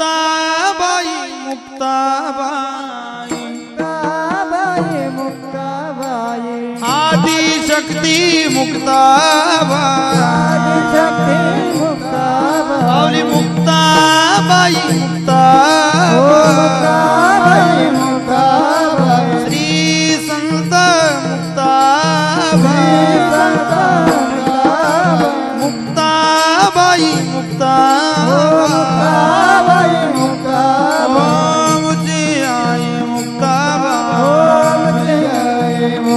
মুক্তাবাই মুক্তাবাই। মুক্তাবাই মুক্তাবাই। আদি শক্তি মুক্তাবাই। আদি শক্তি মুক্তাবাই। মুক্তাবাই মুক্তাবাই মুক্তাবাই। শ্রী সন্ত মুক্তাবাই।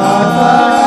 Baba.